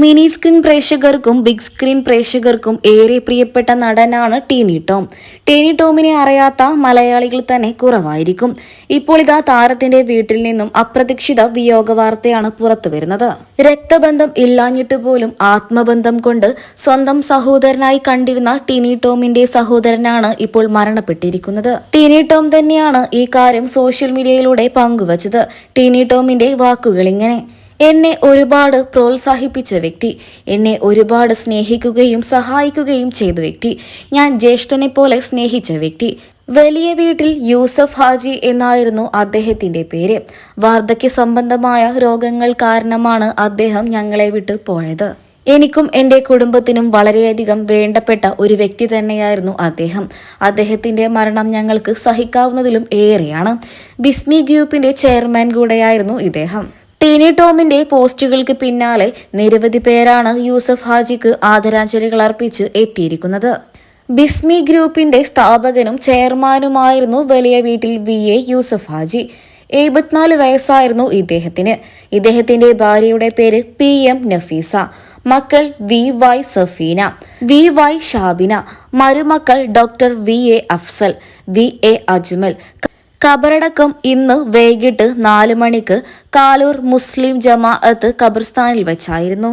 Mini screen പ്രേക്ഷകർക്കും big screen പ്രേക്ഷകർക്കും ഏറെ പ്രിയപ്പെട്ട നടനാണ് ടീനി ടോം. ടീനി ടോമിനെ അറിയാത്ത മലയാളികൾ തന്നെ കുറവായിരിക്കും. ഇപ്പോൾ ഇതാ താരത്തിന്റെ വീട്ടിൽ നിന്നും അപ്രതീക്ഷിത വിയോഗ വാർത്തയാണ് പുറത്തു വരുന്നത്. രക്തബന്ധം ഇല്ലാഞ്ഞിട്ട് പോലും ആത്മബന്ധം കൊണ്ട് സ്വന്തം സഹോദരനായി കണ്ടിരുന്ന ടീനി ടോമിന്റെ സഹോദരനാണ് ഇപ്പോൾ മരണപ്പെട്ടിരിക്കുന്നത്. ടീനി ടോം തന്നെയാണ് ഈ കാര്യം സോഷ്യൽ മീഡിയയിലൂടെ പങ്കുവച്ചത്. ടീനി ടോമിന്റെ വാക്കുകൾ ഇങ്ങനെ എന്നെ ഒരുപാട് പ്രോത്സാഹിപ്പിച്ച വ്യക്തി എന്നെ ഒരുപാട് സ്നേഹിക്കുകയും സഹായിക്കുകയും ചെയ്ത വ്യക്തി ഞാൻ ജ്യേഷ്ഠനെ പോലെ സ്നേഹിച്ച വ്യക്തി. വലിയ വീട്ടിൽ യൂസഫ് ഹാജി എന്നായിരുന്നു അദ്ദേഹത്തിന്റെ പേര്. വാർദ്ധക്യ സംബന്ധമായ രോഗങ്ങൾ കാരണമാണ് അദ്ദേഹം ഞങ്ങളെ വിട്ട് പോയത്. എനിക്കും എന്റെ കുടുംബത്തിനും വളരെയധികം വേണ്ടപ്പെട്ട ഒരു വ്യക്തി തന്നെയായിരുന്നു അദ്ദേഹം. അദ്ദേഹത്തിന്റെ മരണം ഞങ്ങൾക്ക് സഹിക്കാവുന്നതിലും ഏറെയാണ്. ബിസ്മി ഗ്രൂപ്പിന്റെ ചെയർമാൻ കൂടെയായിരുന്നു ഇദ്ദേഹം. ടീനി ടോമിന്റെ പോസ്റ്റുകൾക്ക് പിന്നാലെ നിരവധി പേരാണ് യൂസഫ് ഹാജിക്ക് ആദരാഞ്ജലികൾ അർപ്പിച്ച് എത്തിയിരിക്കുന്നത്. ബിസ്മി ഗ്രൂപ്പിന്റെ സ്ഥാപകനും ചെയർമാനുമായിരുന്നു വലിയ വീട്ടിൽ വി എ യൂസഫ് ഹാജി. എഴുപത്തിനാല് വയസ്സായിരുന്നു ഇദ്ദേഹത്തിന്. ഇദ്ദേഹത്തിന്റെ ഭാര്യയുടെ പേര് പി എം നഫീസ മക്കൾ V Y Safeena V Y Shabina മരുമക്കൾ doctor V A Afsal V A Ajmal ഖബറടക്കം ഇന്ന് വൈകിട്ട് നാല് മണിക്ക് കാലൂർ മുസ്ലിം ജമാഅത്ത് ഖബർസ്ഥാനിൽ വെച്ചായിരുന്നു.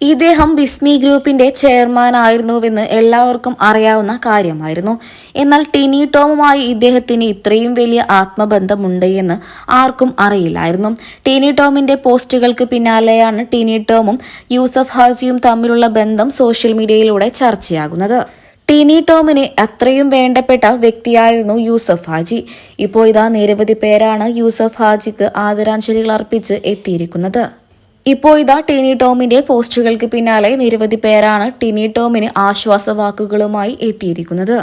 ഇദ്ദേഹം ബിസ്മി ഗ്രൂപ്പിന്റെ ചെയർമാൻ ആയിരുന്നുവെന്ന് എല്ലാവർക്കും അറിയാവുന്ന കാര്യമായിരുന്നു. എന്നാൽ ടിനി ടോമുമായി ഇദ്ദേഹത്തിന് ഇത്രയും വലിയ ആത്മബന്ധമുണ്ട് എന്ന് ആർക്കും അറിയില്ലായിരുന്നു. ടിനി ടോമിന്റെ പോസ്റ്റുകൾക്ക് പിന്നാലെയാണ് ടിനി ടോമും യൂസഫ് ഹാജിയും തമ്മിലുള്ള ബന്ധം സോഷ്യൽ മീഡിയയിലൂടെ ചർച്ചയാകുന്നത്. ടീനി ടോമിന് അത്രയും വേണ്ടപ്പെട്ട വ്യക്തിയായിരുന്നു യൂസഫ് ഹാജി. ഇപ്പോൾ ഇതാ നിരവധി പേരാണ് യൂസഫ് ഹാജിക്ക് ആദരാഞ്ജലികൾ അർപ്പിച്ച് എത്തിയിരിക്കുന്നത്. ഇപ്പോൾ ഇതാ ടീനി ടോമിന്റെ പോസ്റ്റുകൾക്ക് പിന്നാലെ നിരവധി പേരാണ് ടീനി ടോമിന് ആശ്വാസവാക്കുകളുമായി എത്തിയിരിക്കുന്നത്.